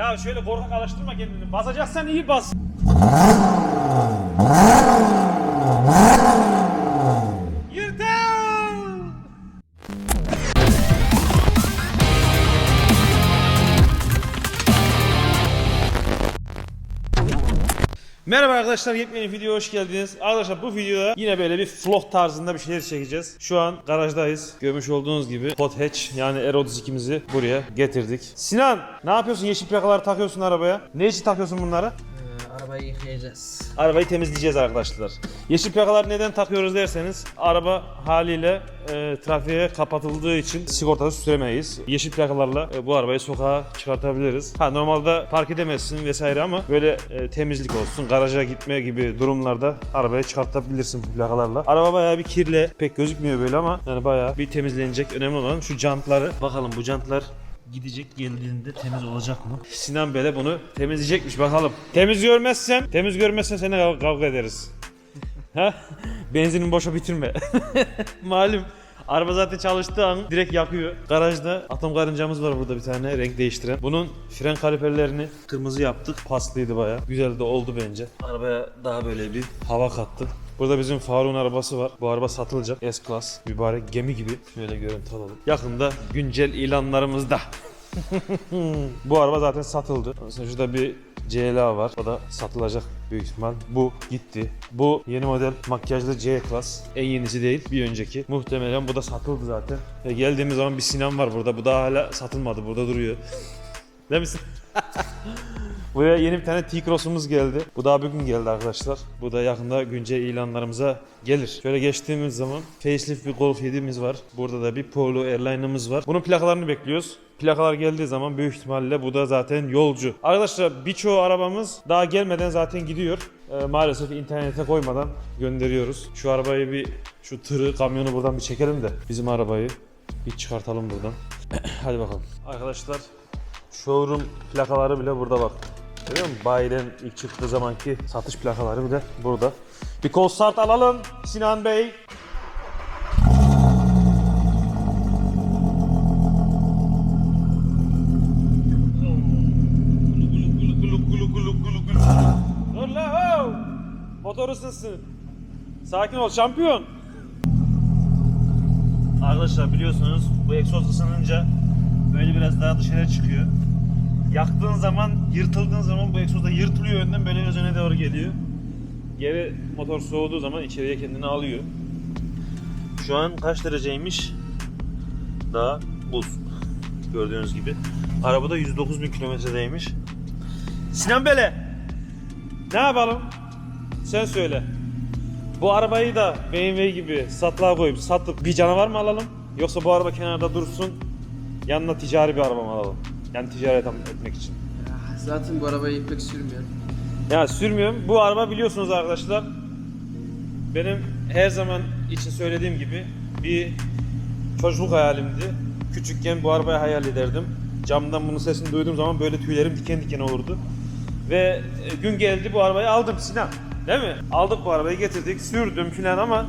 Ya şöyle korkak alıştırma kendini. Basacaksan iyi bas. Arkadaşlar yepyeni videoya hoş geldiniz. Arkadaşlar bu videoda yine böyle bir vlog tarzında bir şeyler çekeceğiz. Şu an garajdayız. Görmüş olduğunuz gibi Hot Hatch yani R32'mizi buraya getirdik. Sinan ne yapıyorsun? Yeşil plakaları takıyorsun arabaya. Ne için takıyorsun bunları? Arabayı yıkayacağız. Arabayı temizleyeceğiz arkadaşlar. Yeşil plakalar neden takıyoruz derseniz araba haliyle e, trafiğe kapatıldığı için sigortası süremeyiz. Yeşil plakalarla e, bu arabayı sokağa çıkartabiliriz. Ha normalde park edemezsin vesaire ama böyle e, temizlik olsun, garaja gitme gibi durumlarda arabayı çıkartabilirsin bu plakalarla. Araba bayağı bir kirli, pek gözükmüyor böyle ama yani bayağı bir temizlenecek. Önemli olan şu jantları. Bakalım bu jantlar gidecek geldiğinde temiz olacak mı? Sinan Bey'le bunu temizleyecekmiş bakalım. Temiz görmezsem, temiz görmezsen seni kav- kavga ederiz. ha? Benzinin boşa bitirme. Malum. Araba zaten çalıştığı an direkt yakıyor. Garajda atom karıncamız var burada bir tane renk değiştiren. Bunun fren kaliperlerini kırmızı yaptık. Paslıydı baya. Güzel de oldu bence. Arabaya daha böyle bir hava kattı. Burada bizim Faruk'un arabası var. Bu araba satılacak. S-Class. Mübarek gemi gibi. Şöyle görüntü alalım. Yakında güncel ilanlarımızda. Bu araba zaten satıldı. Sonra şurada bir CLA var. O da satılacak büyük ihtimal. Bu gitti. Bu yeni model makyajlı C Class. En yenisi değil, bir önceki. Muhtemelen bu da satıldı zaten. E geldiğimiz zaman bir Sinan var burada. Bu da hala satılmadı. Burada duruyor. Değil misin? Buraya yeni bir tane T-Cross'umuz geldi. Bu daha bugün geldi arkadaşlar. Bu da yakında güncel ilanlarımıza gelir. Şöyle geçtiğimiz zaman facelift bir Golf 7'miz var. Burada da bir Polo Airline'ımız var. Bunun plakalarını bekliyoruz. Plakalar geldiği zaman büyük ihtimalle bu da zaten yolcu. Arkadaşlar birçoğu arabamız daha gelmeden zaten gidiyor. Ee, maalesef internete koymadan gönderiyoruz. Şu arabayı bir, şu tırı, kamyonu buradan bir çekelim de bizim arabayı bir çıkartalım buradan. Hadi bakalım. Arkadaşlar showroom plakaları bile burada bak. Görüyor musun? Bayiden ilk çıktığı zamanki satış plakaları bile burada. Bir kol start alalım Sinan Bey. Dur la! Motor ısınsın. Sakin ol şampiyon. Arkadaşlar biliyorsunuz bu egzoz ısınınca böyle biraz daha dışarı çıkıyor. Yaktığın zaman, yırtıldığın zaman bu egzoz da yırtılıyor önden böyle biraz öne doğru geliyor. Geri motor soğuduğu zaman içeriye kendini alıyor. Şu an kaç dereceymiş? Daha buz. Gördüğünüz gibi. Arabada 109 bin kilometredeymiş. Sinan Bele! Ne yapalım? Sen söyle. Bu arabayı da BMW gibi satlığa koyup satıp bir canavar mı alalım? Yoksa bu araba kenarda dursun yanına ticari bir araba mı alalım? Yani ticaret etmek için. Ya, zaten bu arabayı pek sürmüyorum. Ya sürmüyorum. Bu araba biliyorsunuz arkadaşlar. Benim her zaman için söylediğim gibi bir çocukluk hayalimdi. Küçükken bu arabayı hayal ederdim. Camdan bunun sesini duyduğum zaman böyle tüylerim diken diken olurdu. Ve e, gün geldi bu arabayı aldım Sinan. Değil mi? Aldık bu arabayı getirdik, sürdüm filan ama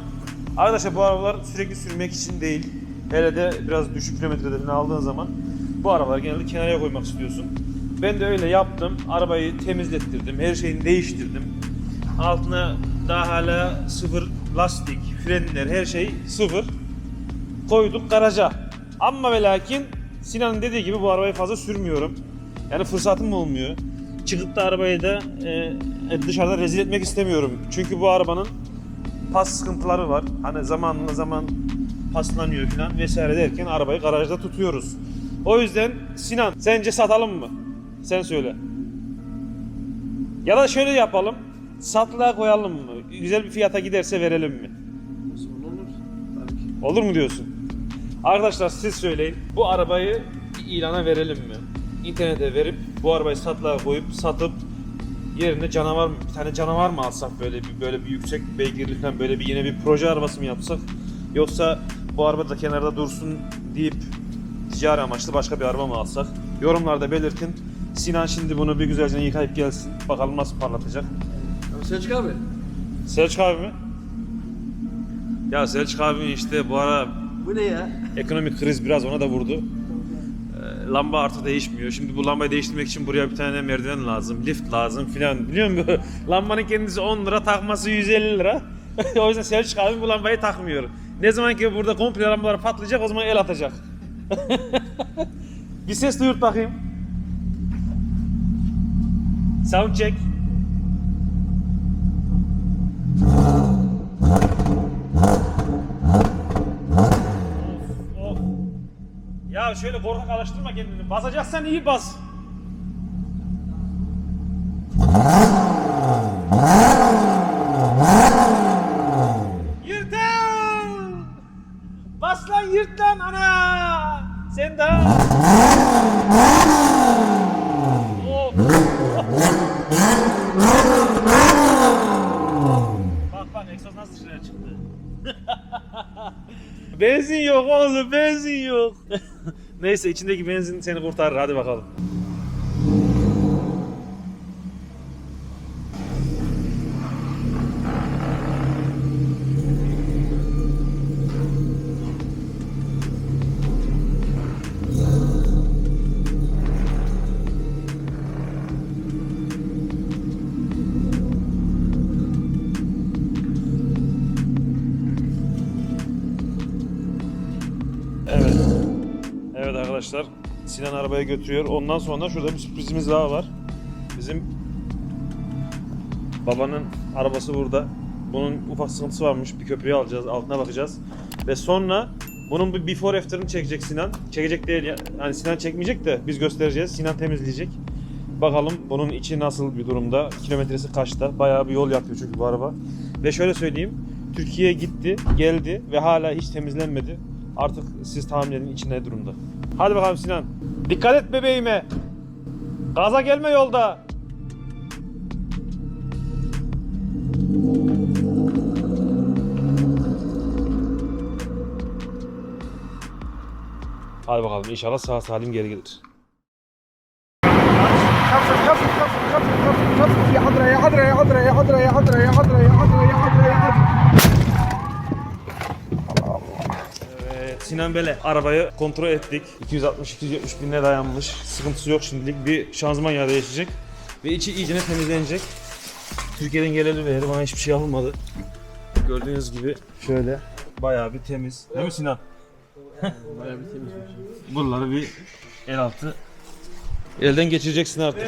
arkadaşlar bu arabalar sürekli sürmek için değil. Hele de biraz düşük kilometrede falan aldığın zaman bu arabaları genelde kenara koymak istiyorsun. Ben de öyle yaptım. Arabayı temizlettirdim. Her şeyini değiştirdim. Altına daha hala sıfır lastik, frenler her şey sıfır. Koyduk garaja. Ama ve lakin Sinan'ın dediği gibi bu arabayı fazla sürmüyorum. Yani fırsatım olmuyor. Çıkıp da arabayı da e, dışarıda rezil etmek istemiyorum. Çünkü bu arabanın pas sıkıntıları var. Hani zamanla zaman paslanıyor falan vesaire derken arabayı garajda tutuyoruz. O yüzden Sinan sence satalım mı? Sen söyle. Ya da şöyle yapalım. Satlığa koyalım mı? Güzel bir fiyata giderse verelim mi? Olur. Tabii ki. Olur mu diyorsun? Arkadaşlar siz söyleyin. Bu arabayı bir ilana verelim mi? İnternete verip bu arabayı satlığa koyup satıp yerine canavar bir tane canavar mı alsak böyle bir böyle bir yüksek beygirli falan böyle bir yine bir proje arabası mı yapsak yoksa bu araba da kenarda dursun deyip ticari amaçlı başka bir araba mı alsak? Yorumlarda belirtin. Sinan şimdi bunu bir güzelce yıkayıp gelsin. Bakalım nasıl parlatacak. Ama Selçuk abi. Selçuk abi mi? Ya Selçuk abi işte bu ara Bu ne ya? Ekonomik kriz biraz ona da vurdu. Ee, lamba artık değişmiyor. Şimdi bu lambayı değiştirmek için buraya bir tane merdiven lazım, lift lazım filan. Biliyor musun? Lambanın kendisi 10 lira, takması 150 lira. o yüzden Selçuk abi bu lambayı takmıyor. Ne zaman ki burada komple lambalar patlayacak o zaman el atacak. bir ses duyurt bakayım. Sound check. Ya şöyle korkak alıştırma kendini. Basacaksan iyi bas. Yırtıl! Bas lan yırt lan ana! Sen daha... Of. Bak bak egzoz nasıl dışarıya çıktı. benzin yok oğlum benzin yok. Neyse içindeki benzin seni kurtarır hadi bakalım. Arkadaşlar. Sinan arabaya götürüyor. Ondan sonra şurada bir sürprizimiz daha var. Bizim babanın arabası burada. Bunun ufak sıkıntısı varmış. Bir köprüye alacağız. Altına bakacağız. Ve sonra bunun bir before after'ını çekecek Sinan. Çekecek değil ya. Yani Sinan çekmeyecek de biz göstereceğiz. Sinan temizleyecek. Bakalım bunun içi nasıl bir durumda. Kilometresi kaçta. Bayağı bir yol yapıyor çünkü bu araba. Ve şöyle söyleyeyim. Türkiye'ye gitti, geldi ve hala hiç temizlenmedi. Artık siz tahmin edin içi ne durumda. Hadi bakalım Sinan. Dikkat et bebeğime. Gaza gelme yolda. Hadi bakalım inşallah sağ salim geri gelir. Hazır, hazır, hazır, hazır, hazır, hazır. Ya Adra, ya Adra, ya Adra, ya Adra, ya Adra, ya Adra, ya Adra. Sinan Bele arabayı kontrol ettik. 260-270 bine dayanmış. Sıkıntısı yok şimdilik. Bir şanzıman yağı değişecek. Ve içi iyicene temizlenecek. Türkiye'den geleli beri bana hiçbir şey yapılmadı. Gördüğünüz gibi şöyle bayağı bir temiz. Değil mi Sinan? Bayağı bir temizmiş. Buraları bir el altı elden geçireceksin artık.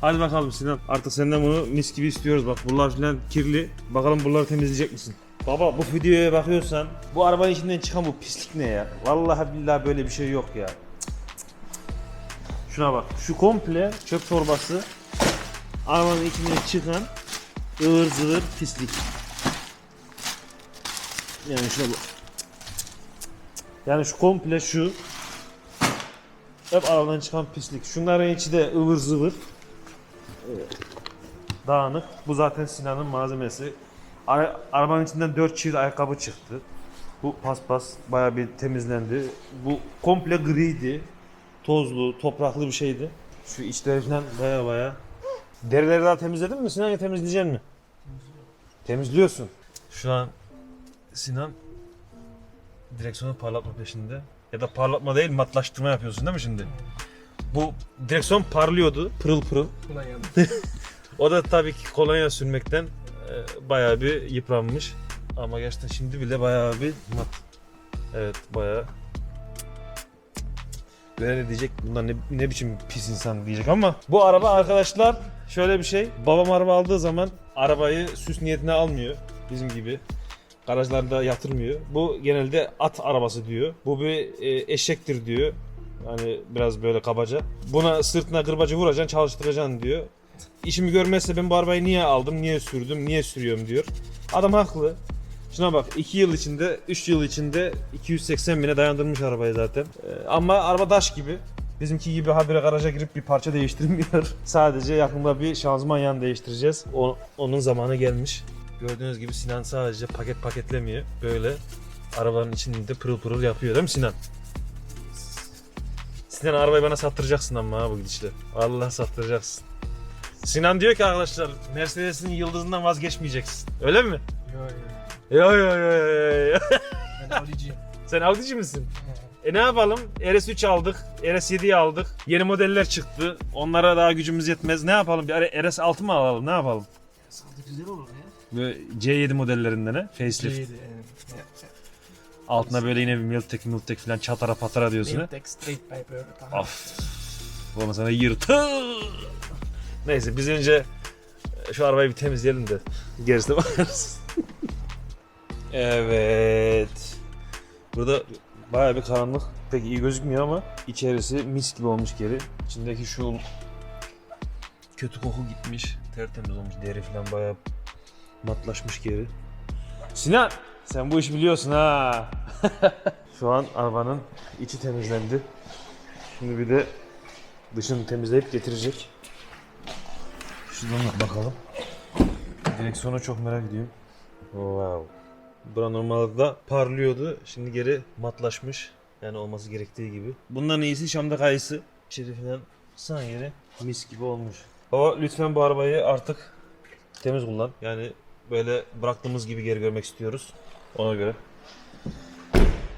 Hadi bakalım Sinan. Artık senden bunu mis gibi istiyoruz. Bak bunlar filan kirli. Bakalım bunları temizleyecek misin? Baba bu videoya bakıyorsan bu arabanın içinden çıkan bu pislik ne ya? Vallahi billahi böyle bir şey yok ya. Şuna bak. Şu komple çöp torbası arabanın içinden çıkan ıvır zıvır pislik. Yani şuna bak. Yani şu komple şu hep arabadan çıkan pislik. Şunların içi de ıvır zıvır. Evet. Dağınık. Bu zaten Sinan'ın malzemesi. Ara- arabanın içinden 4 çift ayakkabı çıktı. Bu paspas bayağı bir temizlendi. Bu komple griydi. Tozlu, topraklı bir şeydi. Şu içleri falan baya baya. Derileri daha temizledin mi Sinan ya temizleyeceksin mi? Temizliyorsun. Şu an Sinan direksiyonu parlatma peşinde. Ya da parlatma değil matlaştırma yapıyorsun değil mi şimdi? Bu direksiyon parlıyordu pırıl pırıl. Ulan yandı. O da tabii ki kolonya sürmekten e, bayağı bir yıpranmış. Ama gerçekten şimdi bile bayağı bir mat. Evet bayağı. Gören diyecek bunlar ne, ne biçim pis insan diyecek ama bu araba arkadaşlar şöyle bir şey. Babam araba aldığı zaman arabayı süs niyetine almıyor bizim gibi. Garajlarda yatırmıyor. Bu genelde at arabası diyor. Bu bir e, eşektir diyor. Hani biraz böyle kabaca. Buna sırtına kırbacı vuracaksın çalıştıracaksın diyor. İşimi görmezse ben bu arabayı niye aldım, niye sürdüm, niye sürüyorum diyor. Adam haklı. Şuna bak 2 yıl içinde, 3 yıl içinde 280 bine dayandırmış arabayı zaten. Ee, ama araba taş gibi. Bizimki gibi habire garaja girip bir parça değiştirmiyor. Sadece yakında bir şanzıman yan değiştireceğiz. O, onun zamanı gelmiş. Gördüğünüz gibi Sinan sadece paket paketlemiyor. Böyle arabanın içinde pırıl pırıl yapıyor değil mi Sinan? Sinan arabayı bana sattıracaksın ama ha bu gidişle. Allah sattıracaksın. Sinan diyor ki arkadaşlar Mercedes'in yıldızından vazgeçmeyeceksin. Öyle mi? Yo, yo. Ya ya ya ya ya. Ben Audi'ciyim. Sen Audi'ci misin? E ne yapalım? RS3 aldık, RS7'yi aldık. Yeni modeller çıktı. Onlara daha gücümüz yetmez. Ne yapalım? Bir RS6 mı alalım? Ne yapalım? Saldı güzel olur ya. Böyle C7 modellerinden he? Facelift. Şeydi, evet. Altına böyle yine bir Miltek Miltek falan çatara patara diyorsun he? Miltek Street Piper. Tamam. Of. Bana sana yırtı. Neyse biz önce şu arabayı bir temizleyelim de gerisine bakarız. evet. Burada bayağı bir karanlık. Pek iyi gözükmüyor ama içerisi mis gibi olmuş geri. İçindeki şu kötü koku gitmiş. Tertemiz olmuş. Deri falan bayağı matlaşmış geri. Sinan sen bu işi biliyorsun ha. şu an arabanın içi temizlendi. Şimdi bir de dışını temizleyip getirecek. Şuradan da bakalım. Direksiyonu çok merak ediyorum. Wow. Bura normalde parlıyordu. Şimdi geri matlaşmış. Yani olması gerektiği gibi. Bundan iyisi Şam'da kayısı. İçeri falan san yeri mis gibi olmuş. Baba lütfen bu arabayı artık temiz kullan. Yani böyle bıraktığımız gibi geri görmek istiyoruz. Ona göre.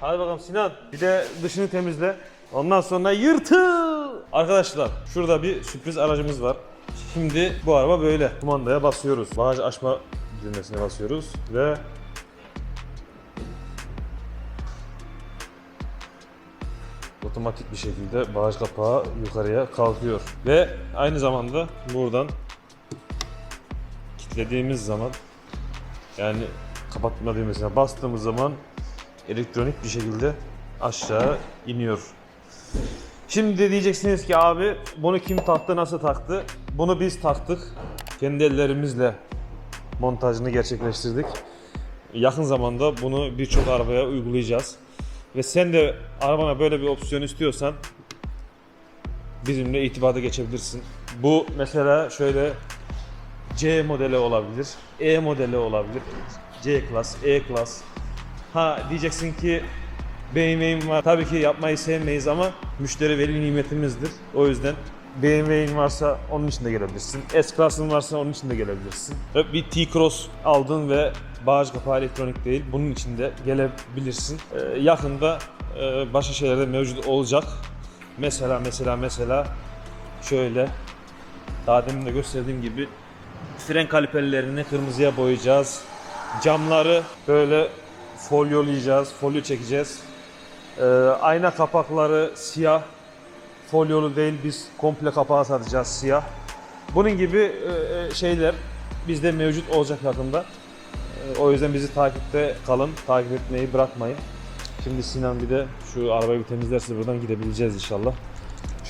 Hadi bakalım Sinan. Bir de dışını temizle. Ondan sonra yırtıl. Arkadaşlar şurada bir sürpriz aracımız var. Şimdi bu araba böyle. Kumandaya basıyoruz. Bagaj açma düğmesine basıyoruz ve otomatik bir şekilde bagaj kapağı yukarıya kalkıyor. Ve aynı zamanda buradan kilitlediğimiz zaman yani kapatma düğmesine bastığımız zaman elektronik bir şekilde aşağı iniyor. Şimdi diyeceksiniz ki abi bunu kim taktı nasıl taktı? Bunu biz taktık. Kendi ellerimizle montajını gerçekleştirdik. Yakın zamanda bunu birçok arabaya uygulayacağız. Ve sen de arabana böyle bir opsiyon istiyorsan bizimle itibata geçebilirsin. Bu mesela şöyle C modeli olabilir, E modeli olabilir, C klas, E klas. Ha diyeceksin ki BMW'im var. Tabii ki yapmayı sevmeyiz ama müşteri veli nimetimizdir. O yüzden BMW'in varsa onun için de gelebilirsin. S-Class'ın varsa onun için de gelebilirsin. Bir T-Cross aldın ve bagaj kapağı elektronik değil. Bunun için de gelebilirsin. Ee, yakında e, başka şeyler de mevcut olacak. Mesela mesela mesela şöyle daha demin de gösterdiğim gibi fren kaliperlerini kırmızıya boyayacağız. Camları böyle folyolayacağız, folyo çekeceğiz. Ee, ayna kapakları siyah, folyolu değil biz komple kapağı satacağız siyah. Bunun gibi e, e, şeyler bizde mevcut olacak yakında. E, o yüzden bizi takipte kalın, takip etmeyi bırakmayın. Şimdi Sinan bir de şu arabayı bir temizlerse buradan gidebileceğiz inşallah.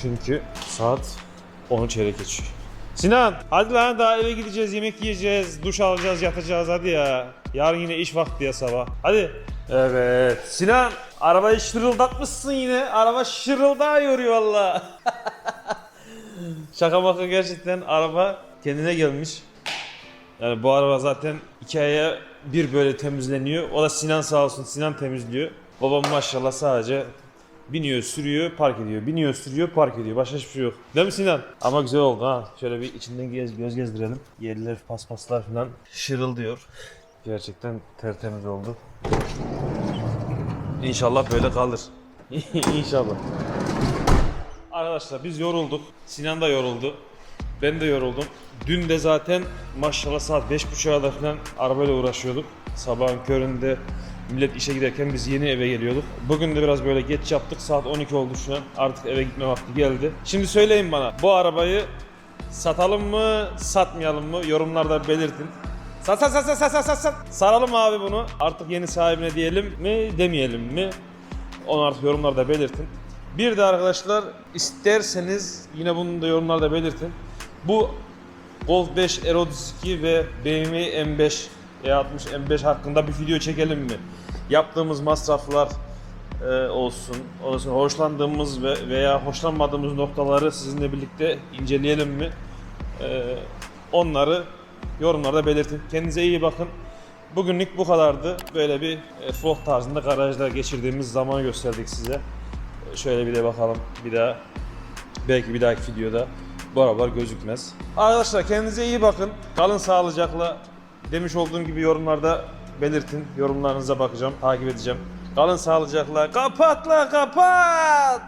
Çünkü saat 10'u çeyrek geçiyor. Sinan hadi lan daha eve gideceğiz, yemek yiyeceğiz, duş alacağız, yatacağız hadi ya. Yarın yine iş vakti ya sabah. Hadi. Evet. Sinan arabayı şırıldatmışsın yine. Araba şırıldağıyor valla. Şaka maka gerçekten araba kendine gelmiş. Yani bu araba zaten iki aya bir böyle temizleniyor. O da Sinan sağ olsun Sinan temizliyor. Babam maşallah sadece biniyor, sürüyor, park ediyor. Biniyor, sürüyor, park ediyor. Başka hiçbir şey yok. Değil mi Sinan? Ama güzel oldu ha. Şöyle bir içinden göz, göz gezdirelim. Yerler, paspaslar falan şırıldıyor. Gerçekten tertemiz oldu. İnşallah böyle kalır. İnşallah. Arkadaşlar biz yorulduk. Sinan da yoruldu. Ben de yoruldum. Dün de zaten maşallah saat 5.30'a kadar falan arabayla uğraşıyorduk. Sabahın köründe millet işe giderken biz yeni eve geliyorduk. Bugün de biraz böyle geç yaptık. Saat 12 oldu şu an. Artık eve gitme vakti geldi. Şimdi söyleyin bana bu arabayı satalım mı, satmayalım mı? Yorumlarda belirtin. Sat sat sat sat sat sat sat. Saralım abi bunu. Artık yeni sahibine diyelim mi, demeyelim mi? Onu artık yorumlarda belirtin. Bir de arkadaşlar isterseniz yine bunu da yorumlarda belirtin. Bu Golf 5 Aero 2 ve BMW M5 E60 M5 hakkında bir video çekelim mi? Yaptığımız masraflar e, olsun. Sonra hoşlandığımız ve veya hoşlanmadığımız noktaları sizinle birlikte inceleyelim mi? E, onları yorumlarda belirtin. Kendinize iyi bakın. Bugünlük bu kadardı. Böyle bir e, vlog tarzında garajda geçirdiğimiz zamanı gösterdik size. E, Şöyle bir de bakalım bir daha. Belki bir dahaki videoda bu arabalar gözükmez. Arkadaşlar kendinize iyi bakın. Kalın sağlıcakla. Demiş olduğum gibi yorumlarda belirtin. Yorumlarınıza bakacağım, takip edeceğim. Kalın sağlıcakla. Kapat la kapat!